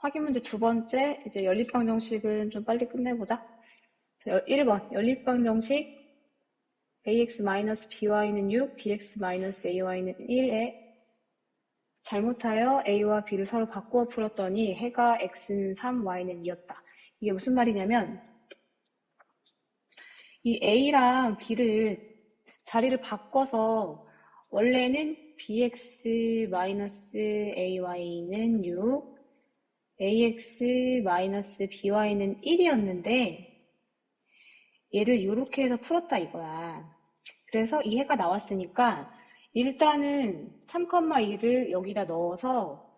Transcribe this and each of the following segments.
확인 문제 두 번째, 이제 연립방정식은 좀 빨리 끝내보자. 1번, 연립방정식 ax-by는 6, bx-ay는 1에 잘못하여 a와 b를 서로 바꾸어 풀었더니 해가 x는 3, y는 2였다. 이게 무슨 말이냐면 이 a랑 b를 자리를 바꿔서 원래는 bx-ay는 6, ax-by는 1이었는데 얘를 이렇게 해서 풀었다 이거야. 그래서 이 해가 나왔으니까 일단은 3,2를 여기다 넣어서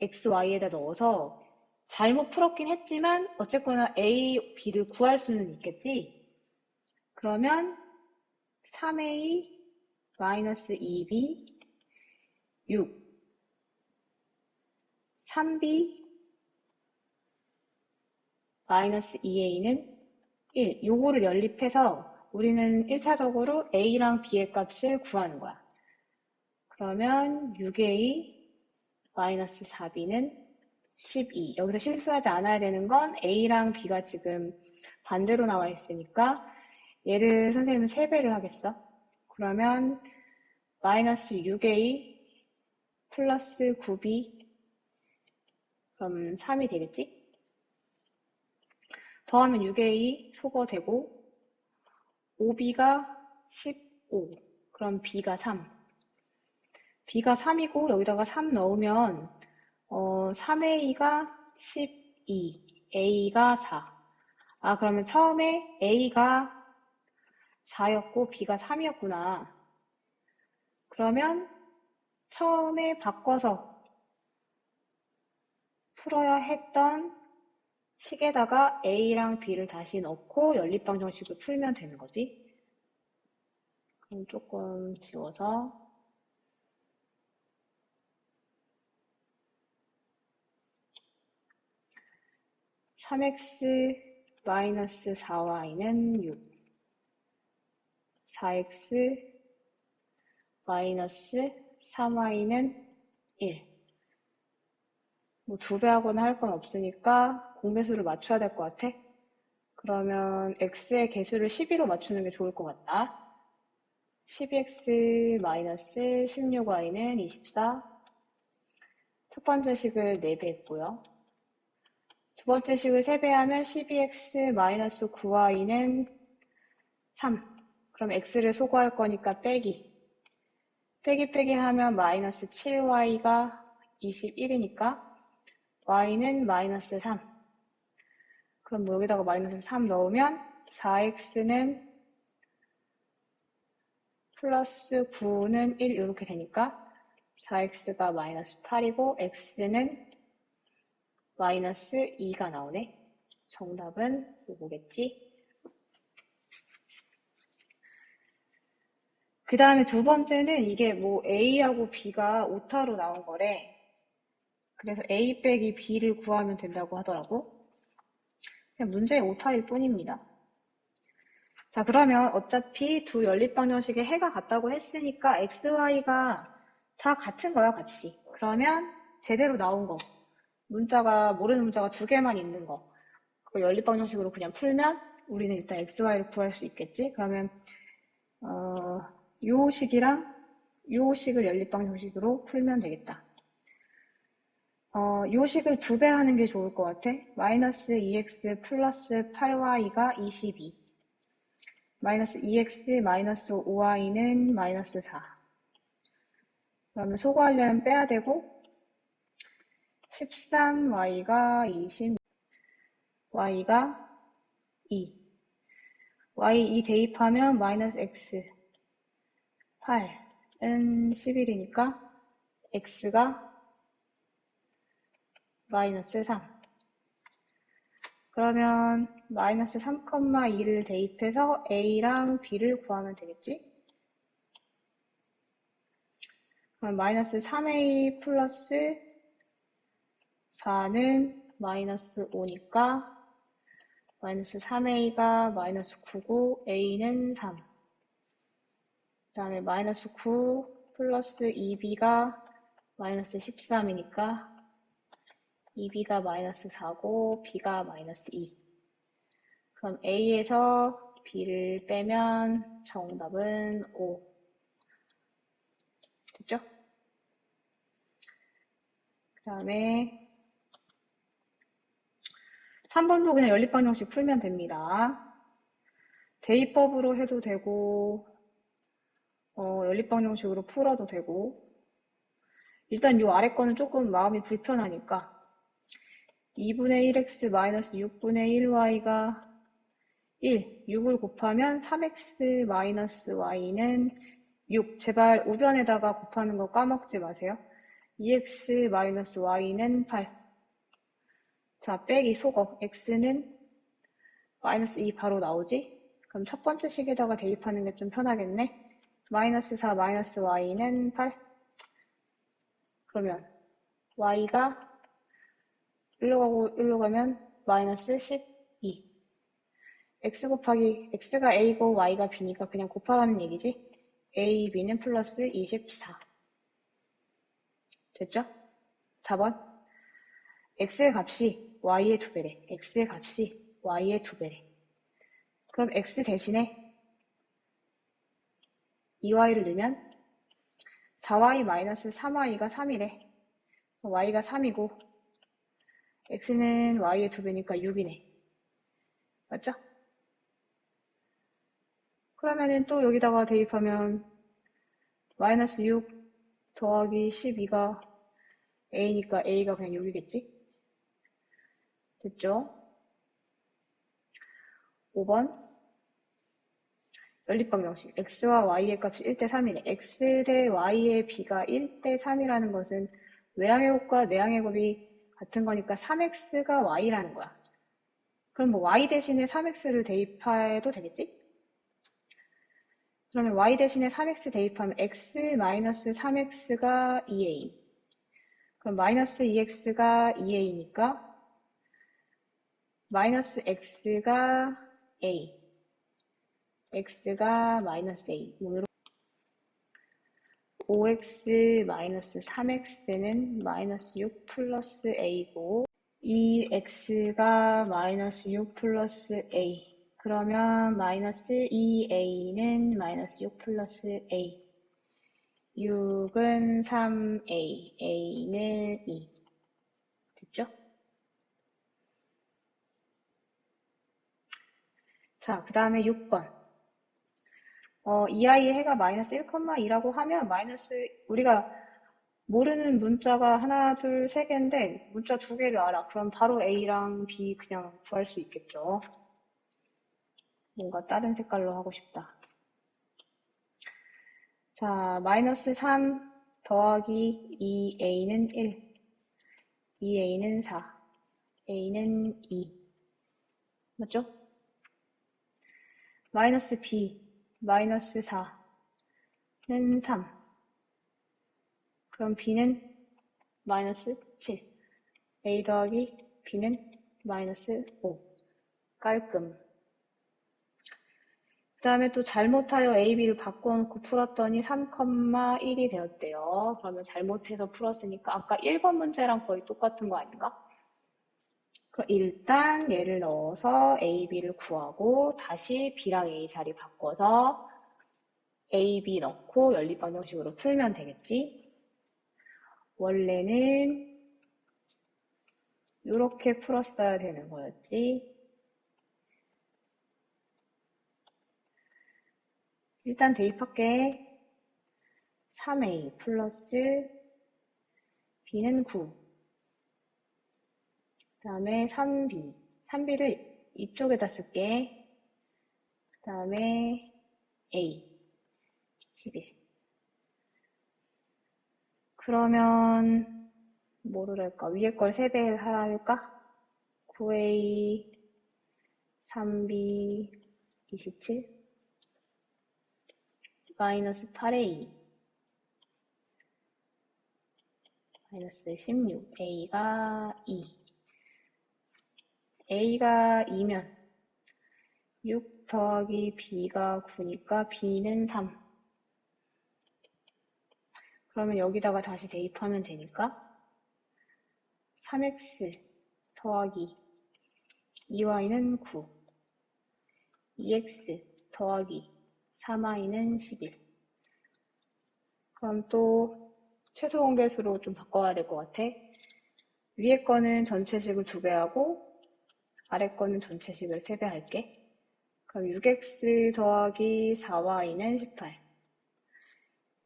x, y에다 넣어서 잘못 풀었긴 했지만 어쨌거나 a, b를 구할 수는 있겠지. 그러면 3a 마이너스 2b 6 3b 마이너스 2a는 1. 요거를 연립해서 우리는 1차적으로 a랑 b의 값을 구하는 거야. 그러면 6a 마이너스 4b는 12. 여기서 실수하지 않아야 되는 건 a랑 b가 지금 반대로 나와 있으니까 얘를 선생님은 3배를 하겠어. 그러면 마이너스 6a 플러스 9b 그럼 3이 되겠지? 더하면 6a 소거되고 5b가 15 그럼 b가 3 b가 3이고 여기다가 3 넣으면 어, 3a가 12 a가 4 아, 그러면 처음에 A가 4였고 B가 3이었구나. 그러면 처음에 바꿔서 풀어야 했던 식에다가 A랑 B를 다시 넣고 연립방 정식을 풀면 되는 거지. 그럼 조금 지워서 3x 마이너스 4y는 6 4x 마이너스 3y는 1 뭐 두 배 하거나 할 건 없으니까 공배수를 맞춰야 될 것 같아. 그러면 x의 개수를 12로 맞추는 게 좋을 것 같다. 12x 마이너스 16y는 24. 첫 번째 식을 4배 했고요. 두 번째 식을 3배하면 12x 마이너스 9y는 3. 그럼 x를 소거할 거니까 빼기. 빼기 빼기 하면 마이너스 7y가 21이니까 y는 마이너스 3. 그럼 뭐 여기다가 마이너스 3 넣으면 4x는 플러스 9는 1 이렇게 되니까 4x가 마이너스 8이고 x는 마이너스 2가 나오네. 정답은 요거겠지. 그 다음에 두 번째는 이게 뭐 A하고 B가 오타로 나온 거래. 그래서 A 빼기 B를 구하면 된다고 하더라고. 그냥 문제의 오타일 뿐입니다. 자, 그러면 어차피 두 연립방정식의 해가 같다고 했으니까 x, y가 다 같은 거야, 값이. 그러면 제대로 나온 거. 문자가, 모르는 문자가 두 개만 있는 거. 그 연립방정식으로 그냥 풀면 우리는 일단 x, y를 구할 수 있겠지? 그러면, 어, 요 식이랑 요 식을 연립방정식으로 풀면 되겠다. 어, 요 식을 두 배 하는 게 좋을 것 같아. 마이너스 2x 플러스 8y가 22. 마이너스 2x 마이너스 5y는 마이너스 4. 그러면 소거하려면 빼야 되고 13y가 20, y가 2. y 2 대입하면 마이너스 x 8은 11이니까 x가 마이너스 3. 그러면 마이너스 3,2를 대입해서 a랑 b를 구하면 되겠지? 그럼 마이너스 3a 플러스 4는 마이너스 5니까 마이너스 3a가 마이너스 9고 a는 3. 그 다음에 마이너스 9 플러스 2b가 마이너스 13이니까 2b가 마이너스 4고 b가 마이너스 2. 그럼 a에서 b를 빼면 정답은 5. 됐죠? 그 다음에 3번도 그냥 연립방정식 풀면 됩니다. 대입법으로 해도 되고 어, 연립방정식으로 풀어도 되고 일단 이 아래 거는 조금 마음이 불편하니까 2분의 1x 마이너스 6분의 1y가 1, 6을 곱하면 3x 마이너스 y는 6. 제발 우변에다가 곱하는 거 까먹지 마세요. 2x 마이너스 y는 8. 자, 빼기 속어. x는 마이너스 2 바로 나오지? 그럼 첫 번째 식에다가 대입하는 게 좀 편하겠네. 마이너스 4 마이너스 y는 8. 그러면 y가 일로 가고 일로 가면 마이너스 12. x 곱하기 x가 a고 y가 b니까 그냥 곱하라는 얘기지. a, b는 플러스 24. 됐죠? 4번. x의 값이 y의 두 배래. x의 값이 y의 두 배래. 그럼 x 대신에 2y를 넣으면 4y 마이너스 3y가 3이래. y가 3이고 x는 y의 두 배니까 6이네. 맞죠? 그러면은 또 여기다가 대입하면 마이너스 6 더하기 12가 a니까 a가 그냥 6이겠지? 됐죠? 5번 연립방정식 x와 y의 값이 1대 3이네. x 대 y의 b가 1대 3이라는 것은 외항의 곱과 내항의 곱이 같은 거니까 3x가 y라는 거야. 그럼 뭐 y 대신에 3x를 대입해도 되겠지? 그러면 y 대신에 3x 대입하면 x 마이너스 3x가 2a. 그럼 마이너스 2x가 2a니까 마이너스 x가 a. x가 마이너스 a. 오늘 5x 마이너스 3x는 마이너스 6 플러스 a고 2x가 마이너스 6 플러스 a 그러면 마이너스 2a는 마이너스 6 플러스 a 6은 3a a는 2 됐죠? 자, 그 다음에 6번 어, 이 아이의 해가 마이너스 1,2라고 하면 마이너스 우리가 모르는 문자가 하나, 둘, 세 개인데 문자 두 개를 알아. 그럼 바로 A랑 B 그냥 구할 수 있겠죠. 뭔가 다른 색깔로 하고 싶다. 자, 마이너스 3 더하기 2A는 1, 2A는 4, A는 2. 맞죠? 마이너스 B 마이너스 4는 3. 그럼 b는 마이너스 7. a 더하기 b는 마이너스 5. 깔끔. 그 다음에 또 잘못하여 a, b를 바꿔놓고 풀었더니 3,1이 되었대요. 그러면 잘못해서 풀었으니까 아까 1번 문제랑 거의 똑같은 거 아닌가? 일단 얘를 넣어서 A, B를 구하고 다시 B랑 A 자리 바꿔서 A, B 넣고 연립방 정식으로 풀면 되겠지? 원래는 이렇게 풀었어야 되는 거였지. 일단 대입할게. 3A 플러스 B는 9. 그 다음에 3B. 3B를 이쪽에다 쓸게. 그 다음에 A. 11. 그러면 뭐를 할까? 위에 걸 3배 할까? 9A, 3B, 27, 마이너스 8A, 마이너스 16, A가 2. A가 2면 6 더하기 b가 9니까 b는 3. 그러면 여기다가 다시 대입하면 되니까 3x 더하기 2y는 9, 2x 더하기 3y는 11. 그럼 또 최소 공개수로 좀 바꿔야 될 것 같아. 위에 거는 전체식을 2배 하고 아래 거는 전체식을 3배 할게. 그럼 6x 더하기 4y는 18.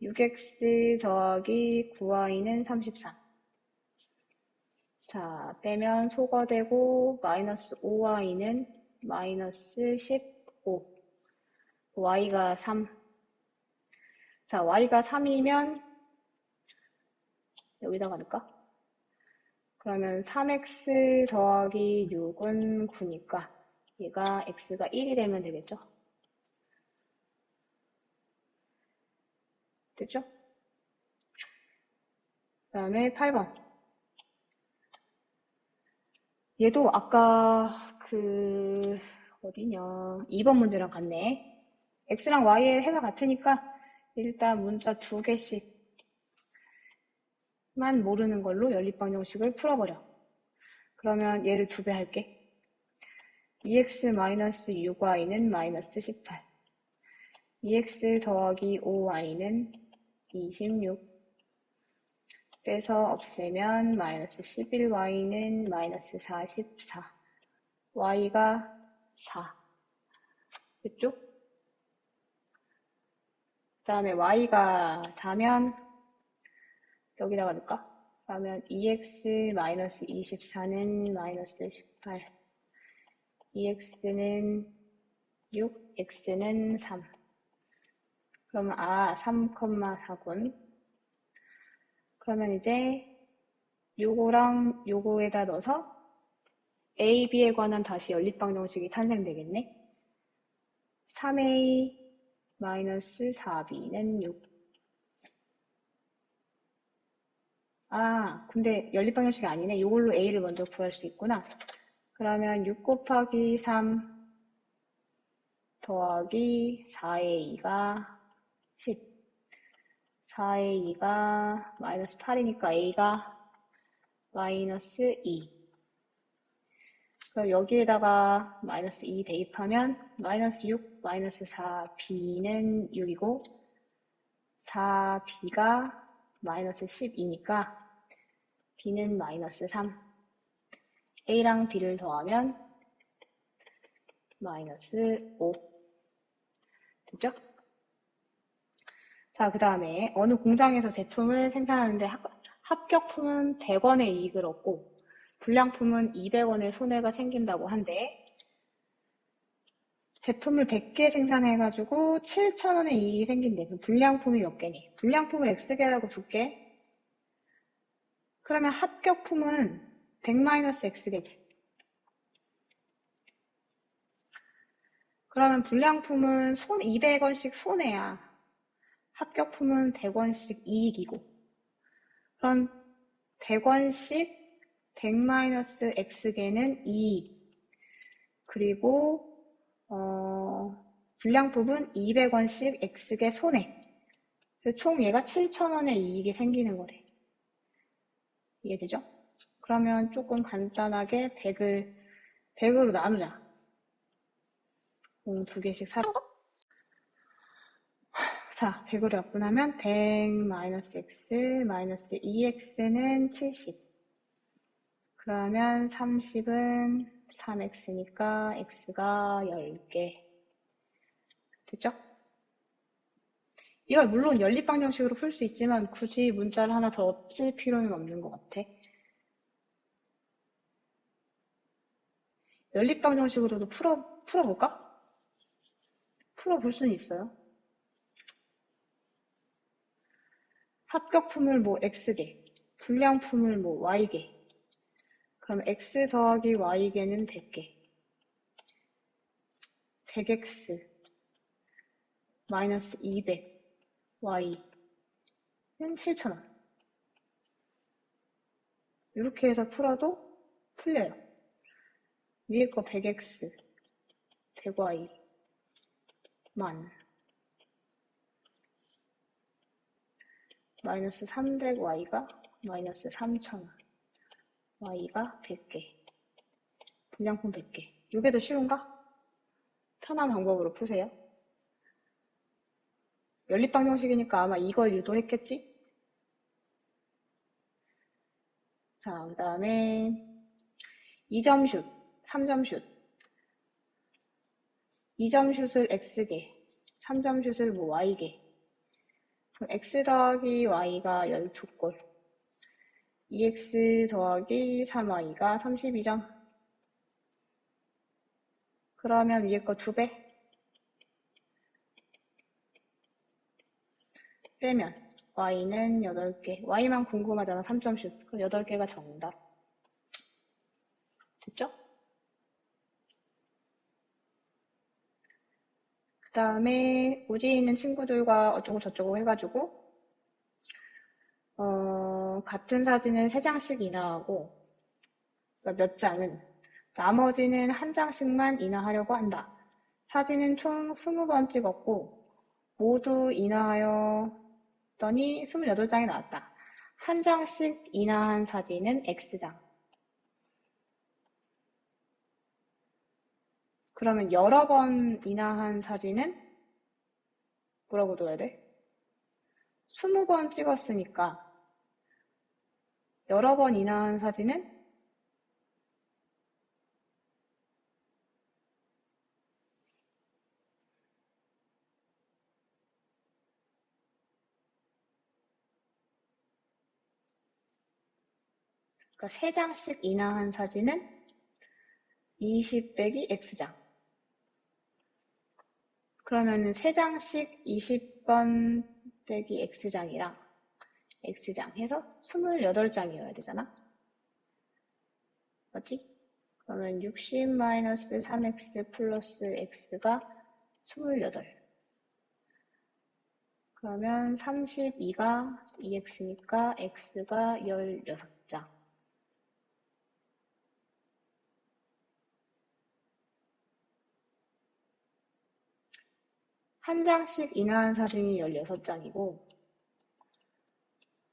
6x 더하기 9y는 33. 자, 빼면 소거 되고 마이너스 5y는 마이너스 15. y가 3. 자, y가 3이면 여기다가 넣을까? 그러면 3x 더하기 6은 9니까 얘가 x가 1이 되면 되겠죠? 됐죠? 그 다음에 8번. 얘도 아까 그 어디냐 2번 문제랑 같네. x랑 y의 해가 같으니까 일단 문자 두 개씩 만 모르는 걸로 연립 방정식을 풀어버려. 그러면 얘를 두 배 할게. 2x-6y는 마이너스 18. 2x 더하기 5y는 26. 빼서 없애면 마이너스 11y는 마이너스 44. y가 4. 됐죠? 그 다음에 y가 4면 여기다가 넣을까? 그러면 2x 마이너스 24는 마이너스 18. 2x는 6, x는 3. 그러면 아, 3,4군. 그러면 이제 요거랑 요거에다 넣어서 a, b에 관한 다시 연립방 정식이 탄생되겠네. 3a 마이너스 4b는 6. 아, 근데 연립방정식이 아니네. 요걸로 a를 먼저 구할 수 있구나. 그러면 6 곱하기 3 더하기 4의 2가 10. 4의 2가 마이너스 8이니까 a가 마이너스 2. 그럼 여기에다가 마이너스 2 대입하면 마이너스 6, 마이너스 4, b는 6이고 4b가 마이너스 12니까 b는 마이너스 3. a랑 b를 더하면 마이너스 5. 됐죠? 자, 그 다음에 어느 공장에서 제품을 생산하는데 합, 합격품은 100원의 이익을 얻고 불량품은 200원의 손해가 생긴다고 한데 제품을 100개 생산해가지고 7,000원의 이익이. 그럼 불량품이 몇 개니? 불량품을 X개라고 줄게. 그러면 합격품은 100-X개지. 그러면 불량품은 손 200원씩 손해야. 합격품은 100원씩 이익이고. 그럼 100원씩 100-X개는 이익. 그리고 어, 불량품은 200원씩 X개 손해. 그래서 총 얘가 7,000원의 이익이 생기는 거래. 이해되죠? 그러면 조금 간단하게 100을 100으로 나누자. 음, 두 개씩 사. 자, 100으로 약분하면 100-x 마이너스 2x는 70. 그러면 30은 3x니까 x가 10개. 됐죠? 이걸 물론 연립방 정식으로 풀 수 있지만 굳이 문자를 하나 더 쓸 필요는 없는 것 같아. 연립방 정식으로도 풀어, 풀어볼까? 풀어볼 수는 있어요. 합격품을 뭐 X개, 불량품을 뭐 Y개. 그럼 X 더하기 Y개는 100개. 100X 마이너스 200 Y는 7,000원. 이렇게 해서 풀어도 풀려요. 위에 거 100X, 100Y 만 마이너스 300y가 마이너스 3,000원 y가 100개. 분량품 100개. 이게 더 쉬운가? 편한 방법으로 푸세요. 연립방 정식이니까 아마 이걸 유도했겠지? 자, 그 다음에 2점 슛, 3점 슛. 2점 슛을 x개, 3점 슛을 뭐 y개. 그럼 x 더하기 y가 12골. 2x 더하기 3y가 32점. 그러면 위에 거 2배. 빼면 y는 8개. y만 궁금하잖아. 3점 슛. 그럼 8개가 정답. 됐죠? 그 다음에 우지에 있는 친구들과 어쩌고 저쩌고 해가지고 어, 같은 사진을 3장씩 인화하고 그러니까 몇 장은 나머지는 한 장씩만 인화하려고 한다. 사진은 총 20번 찍었고 모두 인화하 였더니 28장이 나왔다. 한 장씩 인화한 사진은 X장. 그러면 여러 번 인화한 사진은 뭐라고 둬야 돼? 20번 찍었으니까 여러 번 인화한 사진은 그러니까 3장씩 인화한 사진은 20 빼기 X장. 그러면은 3장씩 20번 빼기 X장이랑 X장 해서 28장이어야 되잖아. 맞지? 그러면 60-3X 플러스 X가 28. 그러면 32가 2X니까 X가 16장. 한 장씩 인화한 사진이 16장이고,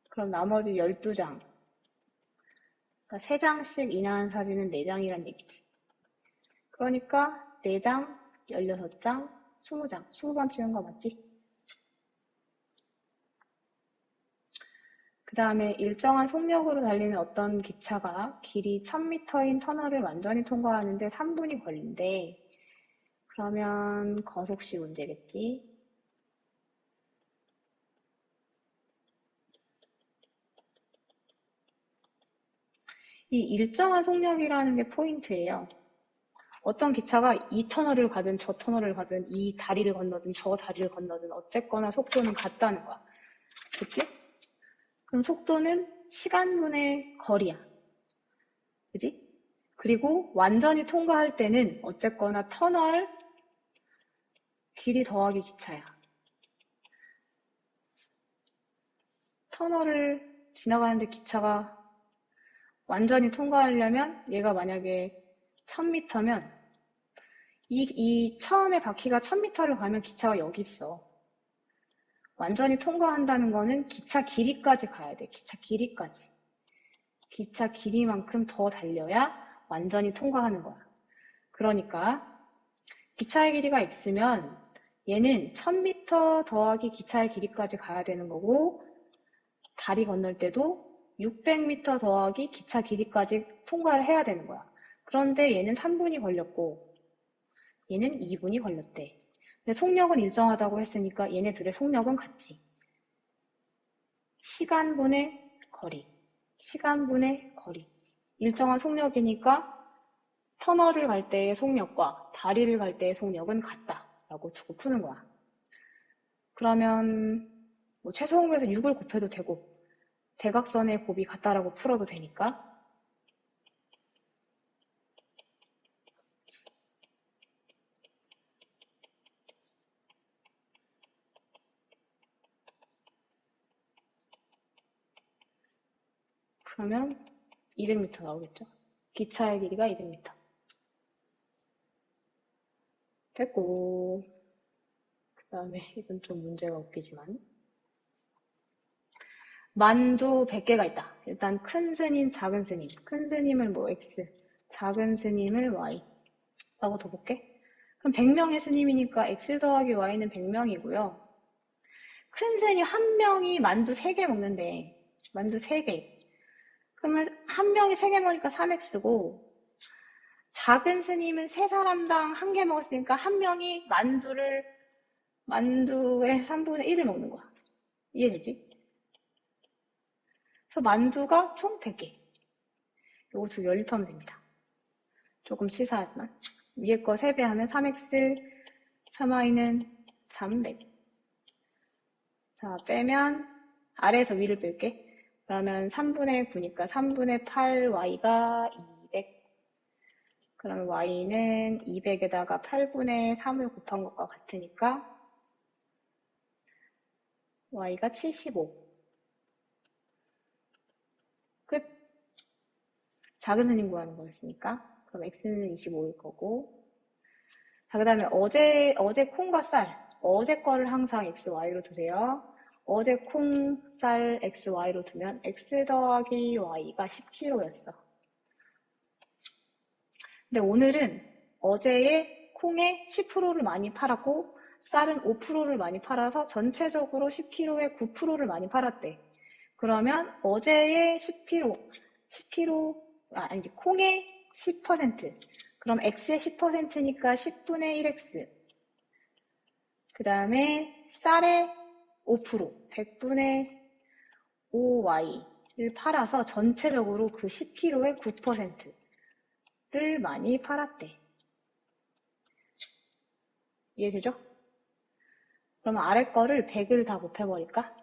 그럼 나머지 12장. 그러니까 3장씩 인화한 사진은 4장이란 얘기지. 그러니까 4장, 16장, 20장. 20번 치는 거 맞지? 그 다음에 일정한 속력으로 달리는 어떤 기차가 길이 1000m인 터널을 완전히 통과하는데 3분이 걸린대. 그러면 거속시 문제겠지. 이 일정한 속력이라는 게 포인트예요. 어떤 기차가 이 터널을 가든 저 터널을 가든 이 다리를 건너든 저 다리를 건너든 어쨌거나 속도는 같다는 거야. 그치? 그럼 속도는 시간분의 거리야. 그지? 그리고 완전히 통과할 때는 어쨌거나 터널 길이 더하기 기차야. 터널을 지나가는데 기차가 완전히 통과하려면 얘가 만약에 1000m면 이, 이 처음에 바퀴가 1000m를 가면 기차가 여기 있어. 완전히 통과한다는 거는 기차 길이까지 가야 돼. 기차 길이까지. 기차 길이만큼 더 달려야 완전히 통과하는 거야. 그러니까 기차의 길이가 있으면 얘는 1000m 더하기 기차의 길이까지 가야 되는 거고 다리 건널 때도 600m 더하기 기차 길이까지 통과를 해야 되는 거야. 그런데 얘는 3분이 걸렸고 얘는 2분이 걸렸대. 근데 속력은 일정하다고 했으니까 얘네 둘의 속력은 같지. 시간분의 거리. 시간분의 거리. 일정한 속력이니까 터널을 갈 때의 속력과 다리를 갈 때의 속력은 같다. 라고 두고 푸는 거야. 그러면 뭐 최소공에서 6을 곱해도 되고 대각선의 곱이 같다라고 풀어도 되니까 그러면 200m 나오겠죠. 기차의 길이가 200m. 됐고 그 다음에 이건 좀 문제가 웃기지만 만두 100개가 있다. 일단 큰 스님, 작은 스님. 큰 스님을 뭐 X, 작은 스님을 Y. 라고 둬볼게. 그럼 100명의 스님이니까 X 더하기 Y는 100명이고요. 큰 스님 한 명이 만두 3개 먹는데, 만두 3개. 그러면 한 명이 3개 먹으니까 3X고, 작은 스님은 세 사람당 한 개 먹었으니까 한 명이 만두를, 만두의 3분의 1을 먹는 거야. 이해되지? 그래서 만두가 총 100개. 요거 두 연립하면 됩니다. 조금 치사하지만. 위에 거 3배 하면 3x, 3y는 300. 자, 빼면 아래에서 위를 뺄게. 그러면 3분의 9니까 3분의 8y가 200. 그러면 y는 200에다가 8분의 3을 곱한 것과 같으니까 y가 75. 끝. 작은 스님 구하는 거였으니까. 그럼 x는 25일 거고. 자, 그 다음에 어제, 어제 콩과 쌀. 어제 거를 항상 x, y로 두세요. 어제 콩, 쌀, x, y로 두면 x 더하기 y가 10kg였어. 근데 오늘은 어제의 콩에 10%를 많이 팔았고 쌀은 5%를 많이 팔아서 전체적으로 10kg에 9%를 많이 팔았대. 그러면 어제의 10kg, 10kg, 아, 아니지, 콩의 10%. 그럼 x의 10%니까 10분의 1x. 그 다음에 쌀의 5%, 100분의 5y를 팔아서 전체적으로 그 10kg의 9% 를 많이 팔았대. 이해되죠? 그러면 아래 거를 100을 다 곱해버릴까?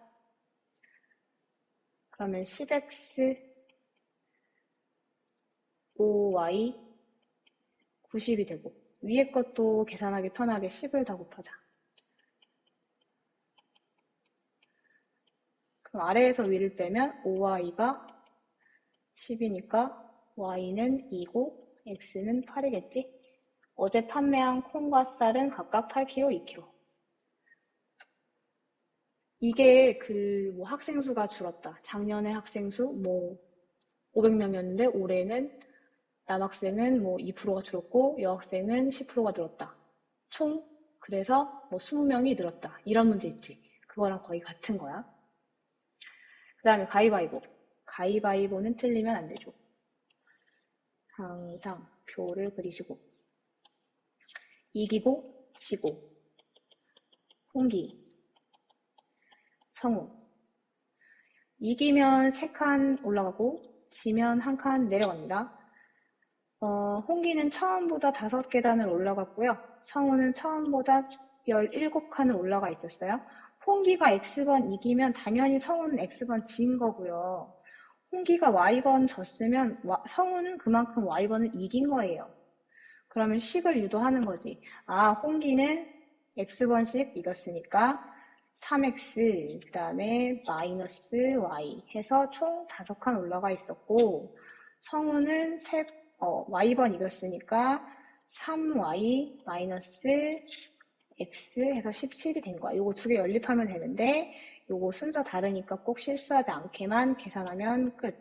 그러면 10x 5y 90이 되고 위에 것도 계산하기 편하게 10을 다 곱하자. 그럼 아래에서 위를 빼면 5y가 10이니까 y는 2고 x는 8이겠지? 어제 판매한 콩과 쌀은 각각 8kg, 2kg. 이게 그 뭐 학생 수가 줄었다. 작년에 학생 수뭐 500명이었는데 올해는 남학생은 뭐 2%가 줄었고 여학생은 10%가 늘었다. 총 그래서 뭐 20명이 늘었다. 이런 문제 있지. 그거랑 거의 같은 거야. 그 다음에 가위바위보. 가위바위보는 틀리면 안 되죠. 항상 표를 그리시고 이기고 지고 홍기 성우 이기면 3칸 올라가고 지면 한 칸 내려갑니다. 어, 홍기는 처음보다 5계단을 올라갔고요. 성우는 처음보다 17칸을 올라가 있었어요. 홍기가 X번 이기면 당연히 성우는 X번 진 거고요. 홍기가 Y번 졌으면 성우는 그만큼 Y번을 이긴 거예요. 그러면 식을 유도하는 거지. 아, 홍기는 X번씩 이겼으니까 3x, 그 다음에 마이너스 y 해서 총 5칸 올라가 있었고 성우는 세, 어, y번 이겼으니까 3y 마이너스 x 해서 17이 된 거야. 요거 두 개 연립하면 되는데 요거 순서 다르니까 꼭 실수하지 않게만 계산하면 끝.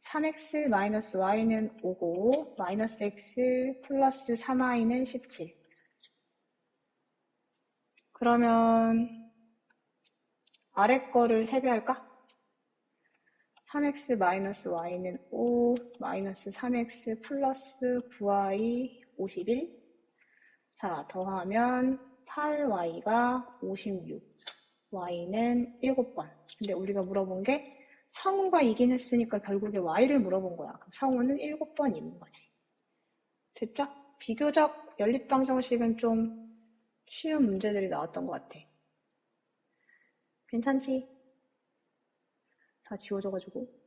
3x 마이너스 y는 5고 마이너스 x 플러스 3y는 17. 그러면 아래 거를 세배할까? 3x 마이너스 y는 5 마이너스 3x 플러스 9y 51 자, 더하면 8y가 56 y는 7번. 근데 우리가 물어본 게 성우가 이긴 했으니까 결국에 y를 물어본 거야. 그럼 성우는 7번 있는 거지. 됐죠? 비교적 연립방정식은 좀 쉬운 문제들이 나왔던 것 같아. 괜찮지? 다 지워져가지고